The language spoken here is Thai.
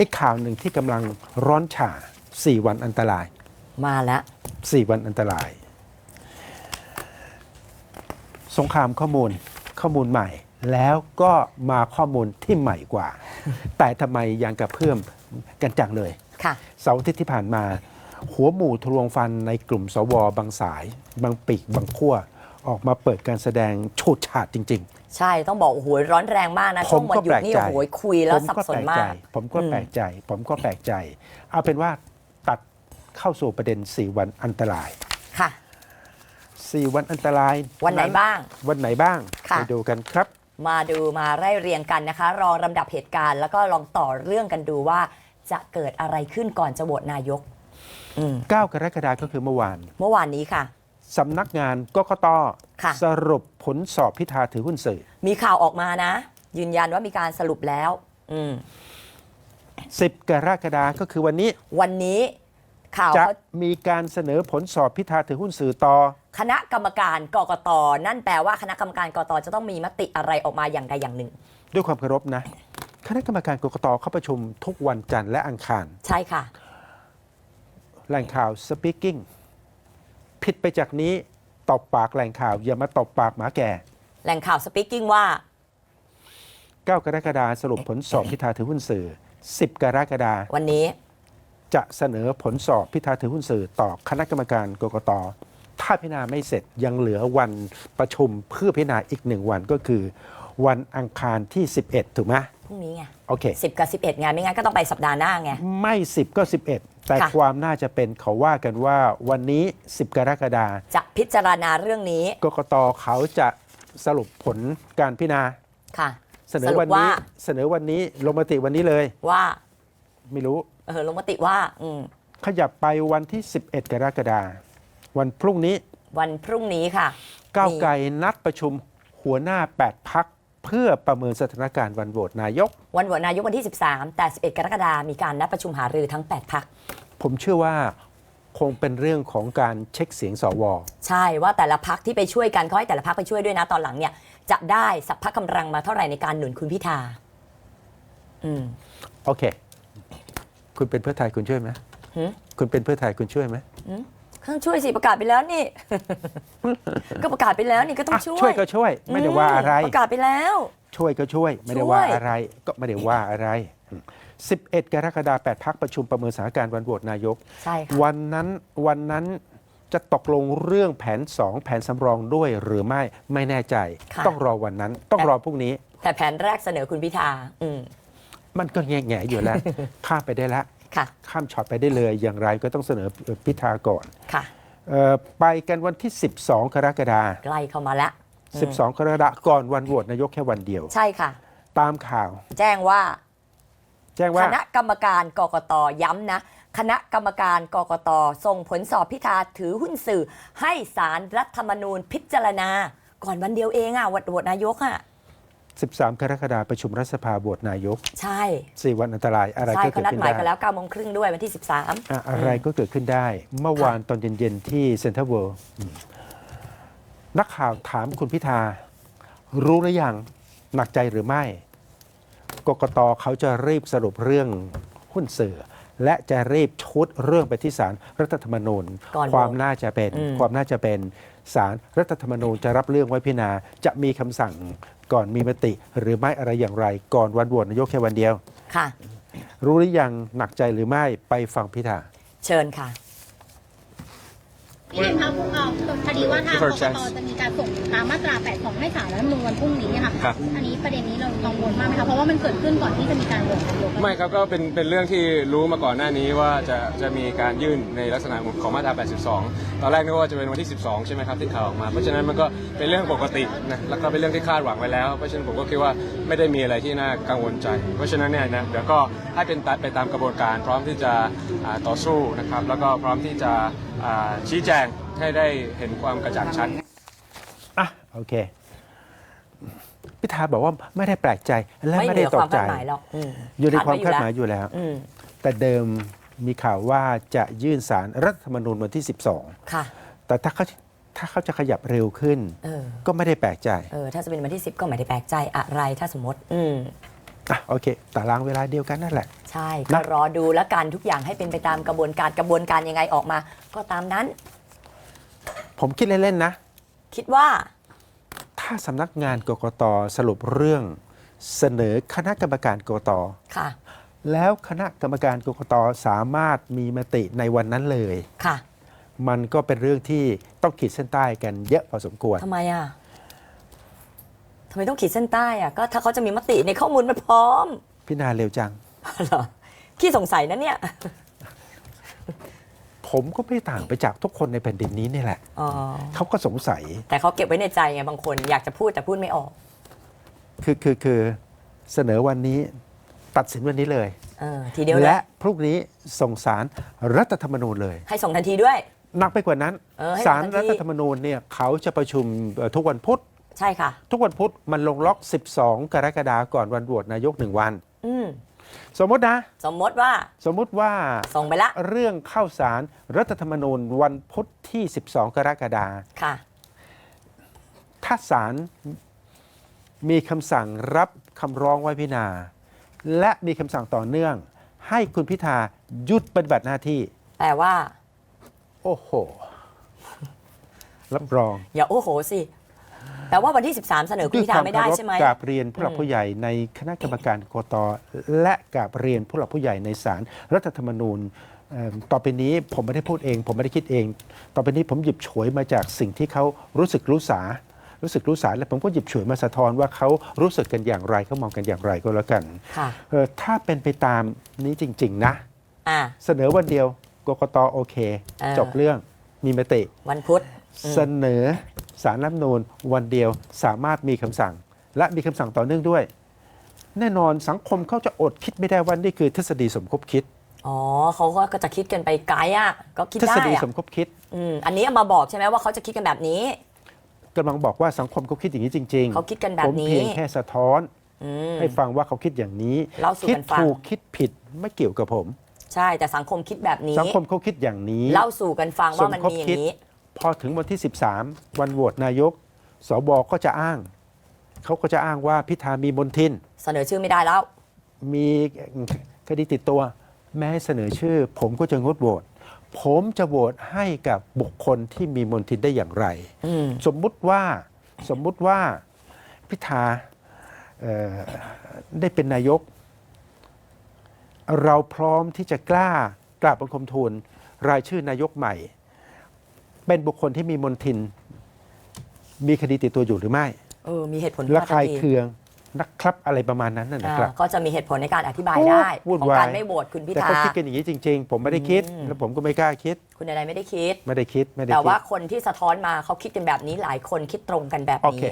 ไอ้ข่าวหนึ่งที่กำลังร้อนฉ่า4วันอันตรายมาแล้ว4วันอันตราย สงครามข้อมูลข้อมูลใหม่ แล้วก็มาข้อมูลที่ใหม่กว่า แต่ทำไมยังกระเพื่อมกันจังเลย ค่ะ เสาร์อาทิตย์ที่ผ่านมา หัวหมู่ทะลวงฟันในกลุ่มสวบางสาย บางปีกบางขั้วออกมาเปิดการแสดงโชดฉาดจริง ใช่ต้องบอกโอ้โหร้อนแรงมากนะๆช่วงวันหยุดนี่ใจโอ้โหคุยผแล้วมสับก็สแปนลกมาใจกผมก็อืมแปลกใจ ผมก็แปลกใจ เอาเป็นว่าตัดเข้าสู่ประเด็น 4 วันอันตรายค่ะ4 วันอันตราย วันไหนบ้าง วันไหนบ้างค่ะไปดูกันครับ มาดูมาไล่เรียงกันนะคะ รองลำดับเหตุการณ์แล้วก็ลองต่อเรื่องกันดูว่า จะเกิดอะไรขึ้นก่อนจะโหวตนายกอืม9กรกฎาคมก็คือเมื่อวาน เมื่อวานนี้ค่ะ สำนักงานกกตค่ะ สรุปผลสอบพิธาถือหุ้นสื่อ มีข่าวออกมานะ ยืนยันว่ามีการสรุปแล้ว อืม 10 กรกฎาคมก็คือวันนี้วันนี้ข่าวจะเขามีการเสนอผลสอบพิธาถือหุ้นสื่อต่อ คณะกรรมการกกตนั่นแปลว่าคณะกรรมการกกตจะต้องมีมติอะไรออกมาอย่างใดอย่างหนึ่ง ด้วยความเคารพนะ คณะกรรมการกกตเข้าประชุมทุกวันจันทร์และอังคารใช่ค่ะ แหล่งข่าวสปีกิ้ง ผิดไปจากนี้ตบปากแหล่งข่าว อย่ามาตบปากหมาแก่ แหล่งข่าวสปีกิ้งว่า 9 กรกฎาคมสรุปผลสอบพิธาถือหุ้นสื่อ 10 กรกฎาคมวันนี้ จะเสนอผลสอบพิธาถือหุ้นสื่อ ต่อคณะกรรมการกกตถ้าพิจารณาไม่เสร็จยังเหลือวันประชุมเพื่อพิจารณาอีกหนึ่งวันก็คือ วันอังคารที่ 11 ถูกไหมพรุ่งนี้ไงโอเค สิบกับสิบเอ็ดไงไม่งั้นก็ต้องไปสัปดาห์หน้าไง ไม่ 10 ก็ 11 แต่ค่ะ ความน่าจะเป็นเขาว่ากันว่าวันนี้ 10 กรกฎาคมจะพิจารณาเรื่องนี้กกตเขาจะสรุปผลการพิจารณาค่ะ เสนอวันรุปว่านี้เสนอวันนี้ลงมติวันนี้เลยว่าไม่รู้ เออลงมติว่าอืมขยับไปวันที่ 11 กรกฎาคมวันพรุ่งนี้วันพรุ่งนี้ค่ะ ก้าวมีไกลนัดประชุมหัวหน้า 8 พัก เพื่อประเมินสถานการณ์วันโหวตนายก วันโหวตนายกวันที่ 13 แต่ 11 กรกฎาคมมีการนัดประชุมหารือทั้ง 8 พัก ผมเชื่อว่าคงเป็นเรื่องของการเช็คเสียงสว ใช่ว่าแต่ละพักที่ไปช่วยกันเขาให้แต่ละพักไปช่วยด้วยนะตอนหลังเนี่ย จะได้สัพพะกำลังมาเท่าไหร่ในการหนุนคุณพิธา อืม โอเค คุณเป็นเพื่อไทยคุณช่วยไหมหืม คุณเป็นเพื่อไทยคุณช่วยไหม ต้องช่วยสิประกาศไปแล้วนี่ ก็ประกาศไปแล้วนี่ก็ต้องอะช่วยช่วยก็ช่วย ไม่ได้ว่าอะไร ประกาศไปแล้ว ช่วยก็ช่วย ไม่ได้ว่าอะไรก็ไม่ได้ว่าอะไร 11 กรกฎาคม8พักประชุมประเมินสถานการณ์วันโหวตนายก ใช่ค่ะ วันนั้นวันนั้นจะตกลงเรื่องแผน 2 แผนสำรองด้วยหรือไม่ไม่แน่ใจ ค่ะ ต้องรอวันนั้น ต้องรอพรุ่งนี้ แต่แผนแรกเสนอคุณพิธาอืม มันก็แง่แง่ๆอยู่แล้ว ข้ามไปได้แล้ว ค่ะ ข้ามช็อตไปได้เลยอย่างไรก็ต้องเสนอพิธาก่อนค่ะเอ่อไปกันวันที่ 12 กรกฎาคใกล้เข้ามาแล้วม12 กรกฎาคมก่อนวันโหวตนายกแค่วันเดียว ใช่ค่ะ ตามข่าว แจ้งว่า แจ้งคว่าณะกรรมการกกตย้ำนะ คณะกรรมการกกตส่งผลสอบพิธาถือหุ้นสื่อ ให้สารรัฐธรรมนูญพิจารณา ก่อนวันเดียวเองอะวัดโหวตนายกอะ 13 กรกฎาคมประชุมรัฐสภาโหวตนายก ใช่4วันอันตรายอะไรใช่ก็เขาเกิดนัดขึ้นหมายได้กันแล้ว9โมงครึ่งด้วยวันที่ 13 อะอะไรก็เกิดขึ้นได้ เมื่อวานตอนเย็นๆที่เซ็นทรัลเวิลด์นักข่าวถามคุณพิธา รู้หรือยังหนักใจหรือไม่ กกตเขาจะรีบสรุปเรื่องหุ้นสื่อ และจะรีบชุดเรื่องไปที่ศาลรัฐธรรมนูญ ก่อนโหวตความน่าจะเป็น อืม ความน่าจะเป็นศาลรัฐธรรมนูญจะรับเรื่องไว้พิจารณาจะมีคำสั่ง ก่อนมีมติหรือไม่อะไรอย่างไร ก่อนวันโหวตนายกแค่วันเดียว ค่ะ รู้หรือยังหนักใจหรือไม่ไปฟังพิธา เชิญค่ะ พี่ลินครับเอ่อคดีว่าทางกกตจะมีการส่งตามมาตรา 82 ให้ศาลรัฐธรรมนูญวันพรุ่งนี้ค่ะ ครับ อันนี้ประเด็นนี้เรากังวลมากไหมคะ เพราะว่ามันเกิดขึ้นก่อนที่จะมีการโหวตนายกไม่ครับก็เป็นเป็นเรื่องที่รู้มาก่อนหน้านี้ว่าจะจะมีการยื่นในลักษณะของมาตรา 82 ตอนแรกนึกว่าจะเป็นวันที่ 12 ใช่ไหมครับที่ข่าวออกมา เพราะฉะนั้นมันก็เป็นเรื่องปกตินะแล้วก็เป็นเรื่องที่คาดหวังไว้แล้ว เพราะฉะนั้นผมก็คิดว่าไม่ได้มีอะไรที่น่ากังวลใจ เพราะฉะนั้นเนี่ยนะเดี๋ยวก็ให้เป็นไปตามกระบวนการ พร้อมที่จะอ่าต่อสู้นะครับแล้วก็พร้อมที่จะอ่าชี้แจง ให้ได้เห็นความกระจ่างชัด อะโอเค พิธาบอกว่าไม่ได้แปลกใจและไม่ไม่เหนืได้อตควากมใจคาดหมายหรอกอืมอยู่ในความคาดหมายไอยู่แล้ว อืมแต่เดิมมีข่าวว่าจะยื่นสารรัฐธรรมนูญวันที่ ค่ะ 12 แต่ถ้าเขาถ้าเขาจะขยับเร็วขึ้น เออ ก็ไม่ได้แปลกใจเออ ถ้าจะเป็นวันที่ 10 ก็ไม่ได้แปลกใจอะไรถ้าสมมติ อืม อะโอเคตารางเวลาเดียวกันนั่นแหละ ใช่ ก็นะ รอดูแล้วกันทุกอย่างให้เป็นไปตามกระบวนการกระบวนการยังไงออกมา ก็ตามนั้น ผมคิดเล่น ๆ นะ คิดว่า ถ้าสำนักงานกกตสรุปเรื่องเสนอคณะกรรมการกกตค่ะ แล้วคณะกรรมการกกตสามารถมีมติในวันนั้นเลย ค่ะ มันก็เป็นเรื่องที่ต้องขีดเส้นใต้กันเยอะพอสมควร ทำไมอะทำไมต้องขีดเส้นใต้อะ ก็ถ้าเขาจะมีมติในข้อมูลมันพร้อม พินาเร็วจัง เหรอขี้สงสัยนะเนี่ย ผมก็ไม่ต่างไปจากทุกคนในแผ่นดินนี้นี่แหละอ๋อเขาก็สงสัย แต่เขาเก็บไว้ในใจไงบางคนอยากจะพูดแต่พูดไม่ออก คือคือคือเสนอวันนี้ตัดสินวันนี้เลย เออ ทีเดียวเลและยพรุ่งนี้ส่งสารรัฐธรรมนูญเลย ให้ส่งทันทีด้วย หนักไปกว่านั้นเออให้สารทันทีรัฐธรรมนูญเนี่ยเขาจะประชุมเอ่อทุกวันพุธ ใช่ค่ะ ทุกวันพุธมันลงล็อก 12 กรกฎาคมก่อนวันโหวตนายกหนึ่งวัน อืม สมมตินะ สมมติว่าสมมุติว่าส่งไปละเรื่องเข้าสารรัฐธรรมนูญวันพุธที่ 12 กรกฎาคมค่ะ ถ้าศาลมีคำสั่งรับคำร้องไว้พิจารณา และมีคำสั่งต่อเนื่อง ให้คุณพิธาหยุดปฏิบัติหน้าที่ แต่ว่า โอ้โห รับรอง อย่าโอ้โหสิ แต่ว่าวันที่ 13 เสนอคุณพิธาไม่ได้ใช่ไหมกราบเรียนผู้หลักผู้ใหญ่ในคณะกรรมการกตและกราบเรียนผู้หลักผู้ใหญ่ในศาลรัฐธรรมนูญเอิ่มต่อไปนี้ผมไม่ได้พูดเอง ผมไม่ได้คิดเอง ต่อไปนี้ผมหยิบฉวยมาจากสิ่งที่เขารู้สึกรู้สา รู้สึกรู้สาและผมก็หยิบฉวยมาสะท้อนว่าเขารู้สึกกันอย่างไรเขามองกันอย่างไรก็แล้วกันค่ะเออถ้าเป็นไปตามนี้จริง ๆ นะอ่าเสนอวันเดียวกกตโอเคเออจบเรื่องมีมติวันพุธอืม เสนอสารรัฐธรรมนูญวันเดียวสามารถมีคำสั่ง และมีคำสั่งต่อเนื่องด้วย แน่นอนสังคมเขาจะอดคิดไม่ได้ว่านี่คือทฤษฎีสมคบคิดอ๋อเขาก็จะคิดกันไปไกลอะก็คิดทฤได้ษฎีอะสมคบคิดอืมอันนี้เอามาบอกใช่ไหมว่าเขาจะคิดกันแบบนี้กำลังบอกว่าสังคมเขาคิดอย่างนี้จริงๆเขาคิดกันแบบผมนี้เพียงแค่สะท้อนอืม ให้ฟังว่าเขาคิดอย่างนี้เล่าสู่คิดกันฟัง ถูกคิดผิดไม่เกี่ยวกับผม ใช่แต่สังคมคิดแบบนี้ สังคมเขาคิดอย่างนี้ เล่าสู่กันฟังว่ามันสมคบมีอย่าคิดงนี้ พอถึงวันที่ 13 วันโหวตนายกสบก็จะอ้าง เขาก็จะอ้างว่าพิธามีมนทิน เสนอชื่อไม่ได้แล้ว มีคดีติดตัว แม้เสนอชื่อ ผมก็จะงดโหวตผมจะโหวตให้กับบุคคลที่มีมนทินได้อย่างไรอืมสมมุติว่าสมมุติว่าพิธาเอ่อได้เป็นนายก เราพร้อมที่จะกล้ากราบบังคมทูลรายชื่อนายกใหม่ เป็นบุคคลที่มีมนทิน มีคดีติดตัวอยู่หรือไม่เออมีเหตุผลระคายทันทีเคืองนะครับอะไรประมาณนั้นนะนะครับอ่าก็จะมีเหตุผลในการอธิบายโอ้ได้วุ่นของวายการไม่โหวตคุณพิแต่ธาเขาคิดกันอย่างนี้จริง ๆ ผมไม่ได้คิดอืมแล้วผมก็ไม่กล้าคิด คุณอะไรไม่ได้คิด ไม่ได้คิดไม่ได้แต่คิว่าดคนที่สะท้อนมาเขาคิดกันแบบนี้หลายคนคิดตรงกันแบบโอนี้เค